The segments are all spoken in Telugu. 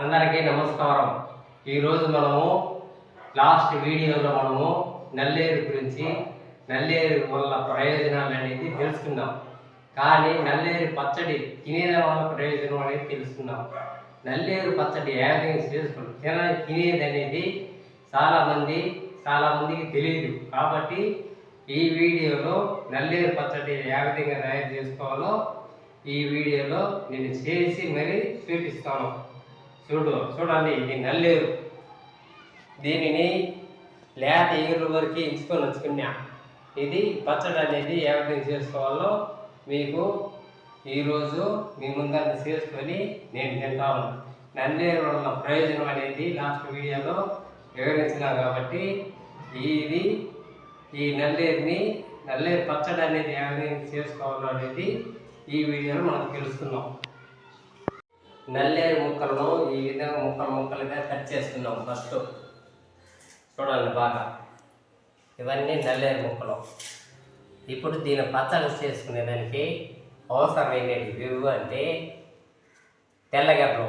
అందరికీ నమస్కారం. ఈరోజు మనము లాస్ట్ వీడియోలో మనము నల్లేరు గురించి నల్లేరు వల్ల ప్రయోజనాలు అనేది తెలుసుకున్నాం కానీ నల్లేరు పచ్చడి తినేది వల్ల ప్రయోజనం అనేది తెలుసుకున్నాం నల్లేరు పచ్చడి ఏ చేసుకుంటాం? తిన తినేది అనేది చాలామంది చాలామందికి తెలియదు కాబట్టి ఈ వీడియోలో నల్లేరు పచ్చడి ఏ విధంగా తయారు చేసుకోవాలో ఈ వీడియోలో నేను చేసి మరి చూపిస్తాను. చూడు చూడండి ఇది నల్లేరు దీనిని లేత ఎగురు వరకు ఎంచుకొని వచ్చుకున్నా. ఇది పచ్చడి అనేది ఎవరిని చేసుకోవాలో మీకు ఈరోజు మీ ముందర చేసుకొని నేను తింటాను నల్లేరు వల్ల ప్రయోజనం అనేది లాస్ట్ వీడియోలో వివరించినా కాబట్టి ఇది ఈ నల్లేరుని నల్లేరు పచ్చడి అనేది ఎవరిని చేసుకోవాలో అనేది ఈ వీడియోలో మనం తెలుసుకున్నాం నల్లేరు ముక్కలను ఈ విధంగా ముక్కలు ముక్కలుగా కట్ చేసుకున్నాం ఫస్ట్ చూడండి బాగా. ఇవన్నీ నల్లేరు ముక్కలు. ఇప్పుడు దీని పచ్చడి చేసుకునేదానికి అవసరమైనవి ఇవి అంటే తెల్లగడ్డలు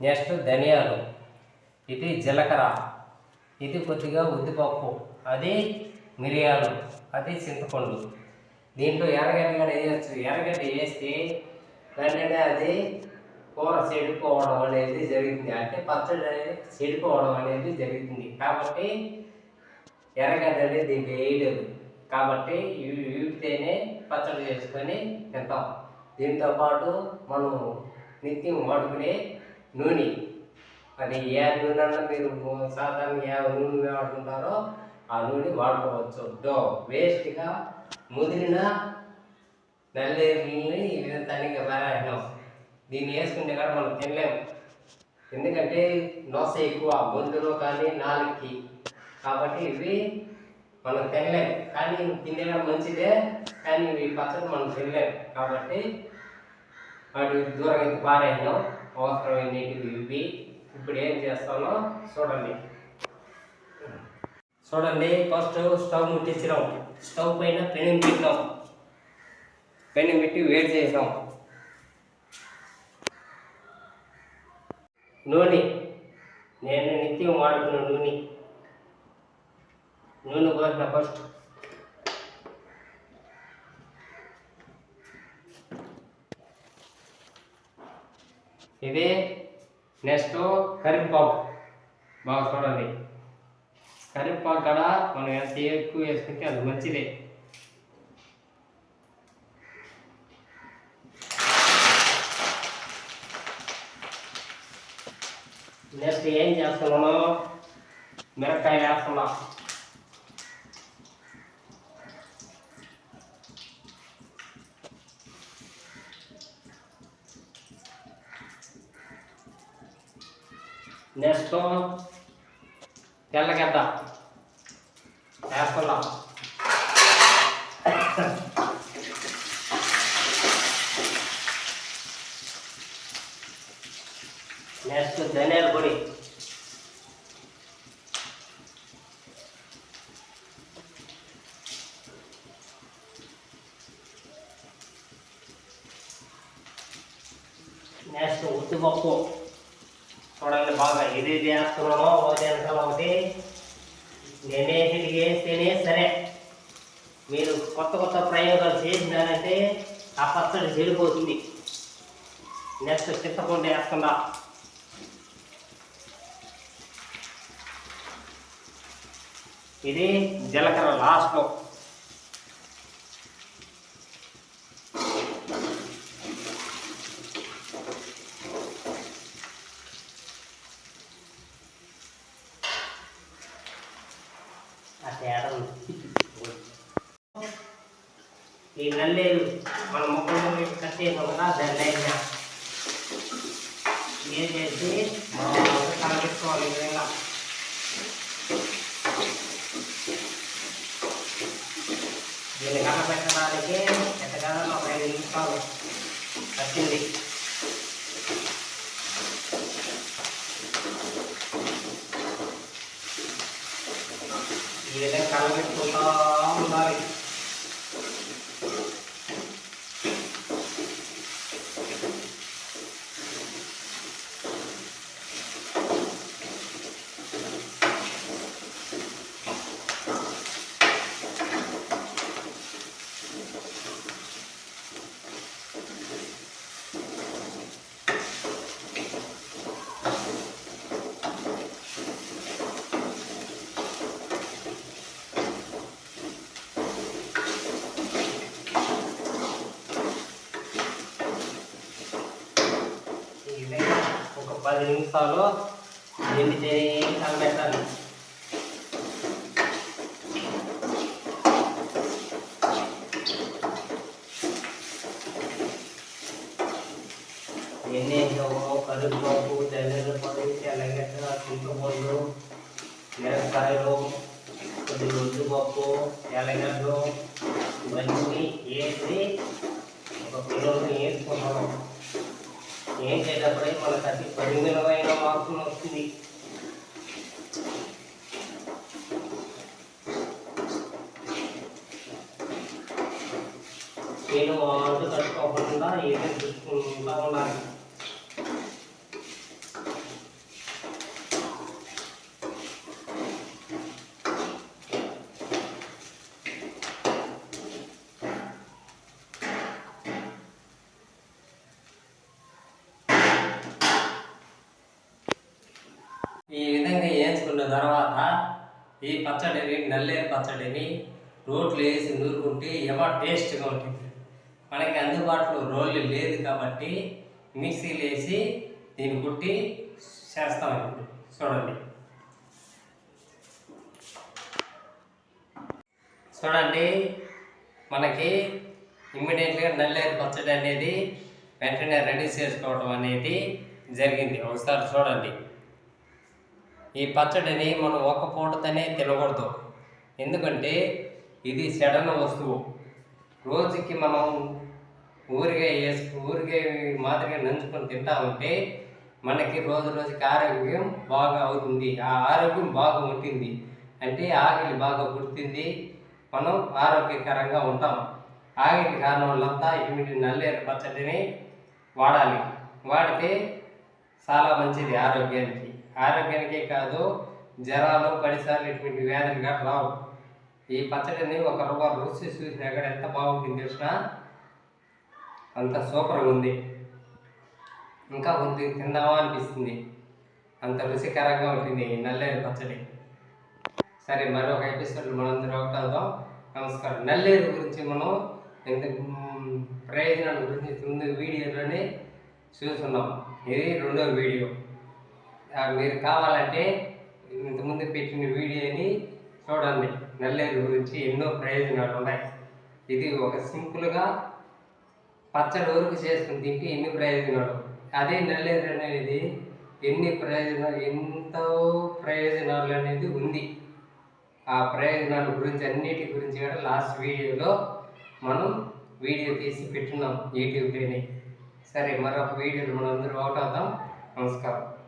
నెక్స్ట్ ధనియాలు ఇది జీలకర్ర ఇది కొద్దిగా ఉద్దిపప్పు అది మిరియాలు అది చింతపండు. దీంట్లో ఎర్రగడ్డ కూడా వేయచ్చు. ఎర్రగడ్డ వేస్తే వెంటనే అది కూర చెడిపోవడం అనేది జరుగుతుంది. అంటే పచ్చడి అనేది చెడిపోవడం అనేది జరుగుతుంది. కాబట్టి ఎర్రగడ్డ అనేది వేయలేదు కాబట్టి ఇవి వీపితేనే పచ్చడి చేసుకొని తింటాం. దీంతో పాటు మనం నిత్యం వాడుకునే నూనె. అది ఏ నూనె అన్నా మీరు సాధారణ ఏ నూనె వాడుకుంటారో ఆ నూనె వాడుకోవచ్చు. డో వేస్ట్గా ముదిరిన నల్లేరుని ఈ విధంగా పారాయణం దీన్ని వేసుకుంటే కూడా మనం తినలేము. ఎందుకంటే నొస ఎక్కువ గొంతులో కానీ నాలుగుకి. కాబట్టి ఇవి మనం తినలేము. కానీ తినడం మంచిదే కానీ ఇవి పచ్చడి మనం తినలేము. కాబట్టి వాటి దూరం అయితే పారేయడం అవసరమైనవి ఇవి ఇప్పుడు ఏం చేస్తానో చూడండి. చూడండి ఫస్ట్ స్టవ్ ముట్టించినాం. స్టవ్ పైన పెనం పెట్టినాం పెనం పెట్టి వేడి చేసాం. నూనె. నేను నిత్యం వాడుకున్న నూనె. నూనె పోసిన ఫస్ట్ ఇది నెక్స్ట్ కరివేపాకు. బాగా చూడండి. కరివేపాకు కూడా మనం ఎంత ఎక్కువ వేసుకుంటే అది మంచిదే. నెక్స్ట్ ఏం చేస్తున్నాను మిరపకాయ వేస్తున్నా నెక్స్ట్ తెల్లగడ్డ వేస్తున్నా నెక్స్ట్ ధనియాల పొడి. నెక్స్ట్ ఉద్దిపప్పు చూడండి బాగా ఇది చేస్తున్నాను ఒకటి వెనకాల ఒకటి. నేనేటికి వేస్తేనే సరే. మీరు కొత్త కొత్త ప్రయోగాలు చేసినారంటే ఆ పచ్చడి చెడిపోతుంది. నెక్స్ట్ చింతపండు వేస్తున్నా. ఇది జీలకర్ర లాస్ట్లో ఆ తేడా ఉంది. ఈ నల్లేరు మన ముక్కలు కట్ చేసాం కదా దాన్ని అయినా ఏం చేసి మనం కలపెట్టుకోవాలి ఈ విధంగా దీన్ని కలపెట్టడానికి ఎంతగానో ఒక ఐదు నిమిషాలు పట్టింది ఈ విధంగా కలపెట్టుకుంటా ఉండాలి ఒక పది నిమిషాలు ఎండితే కలబెట్టాలి ఎన్ని వేసామో కరివేపాకు తెల్లపొడి తెల్లగడ్డ చింతపండు మిరపకాయలు కొద్దిగా ఉద్దిపప్పు తెల్లగడ్డలు ఇవన్నీ వేసి ఒక కిలోని వేసుకున్నాం ఏం చేసేటప్పుడే మనకు అతి పరిమితమైన మార్పులు వస్తుంది. నేను అంటు కట్టుకోకుండా ఏదైనా చూసుకుంటా ఉండాలి. ఈ విధంగా వేయించుకున్న తర్వాత ఈ పచ్చడిని నల్లేరు పచ్చడిని రోట్లు వేసి నూరుకుంటే ఏమో టేస్ట్గా ఉంటుంది. మనకి అందుబాటులో రోళ్ళు లేదు కాబట్టి మిక్సీలు వేసి దీన్ని కుట్టి చేస్తాం ఇప్పుడు. చూడండి. చూడండి. మనకి ఇమ్మీడియట్గా నల్లేరు పచ్చడి అనేది వెంటనే రెడీ చేసుకోవడం అనేది జరిగింది. ఒకసారి చూడండి. ఈ పచ్చడిని మనం ఒక పూటతోనే తినకూడదు. ఎందుకంటే ఇది సెడన వస్తువు. రోజుకి మనం ఊరిగా వేసుకు ఊరిగా మాదిరిగా నంచుకొని తింటా ఉంటే మనకి రోజు రోజుకి ఆరోగ్యం బాగా అవుతుంది. ఆ ఆరోగ్యం బాగా ఉంటుంది. అంటే ఆకలి బాగా పుడుతుంది. మనం ఆరోగ్యకరంగా ఉంటాం. ఆకలి కారణం వల్లంతా ఇటువంటి నల్లేరు పచ్చడిని వాడాలి. వాడితే చాలా మంచిది ఆరోగ్యానికి. ఆరోగ్యానికే కాదు జ్వరాలు పడిసార్లు ఇటువంటి వ్యాధులు కూడా రావు. ఈ పచ్చడిని ఒక రవ్వ రుచి చూసినా కూడా ఎంత బాగుంటుంది తెలిసిన అంత సూపర్గా ఉంది. ఇంకా కొద్ది తిందామా అనిపిస్తుంది. అంత రుచికరంగా ఉంటుంది ఈ నల్లేరు పచ్చడి. సరే మరొక ఎపిసోడ్లో మనందరం ఒకటి అవుదాం నమస్కారం. నల్లేరు గురించి మనం ఎంత ప్రయోజనాల గురించి ముందు వీడియోలోనే చూస్తున్నాం ఇది రెండో వీడియో. మీరు కావాలంటే ఇంతకుముందు పెట్టిన వీడియోని చూడండి. నల్లేరు గురించి ఎన్నో ప్రయోజనాలు ఉన్నాయి. ఇది ఒక సింపుల్గా పచ్చడి వరకు చేసుకుని తింటే ఎన్ని ప్రయోజనాలు? అదే నల్లేరు అనేది ఎన్ని ప్రయోజనాలు ఎంతో ప్రయోజనాలు అనేది ఉంది. ఆ ప్రయోజనాల గురించి అన్నిటి గురించి కూడా లాస్ట్ వీడియోలో మనం వీడియో తీసి పెట్టున్నాం. యూట్యూబ్లోనే సరే మరొక వీడియోలో మనం అవుట్ అవుతాం. నమస్కారం.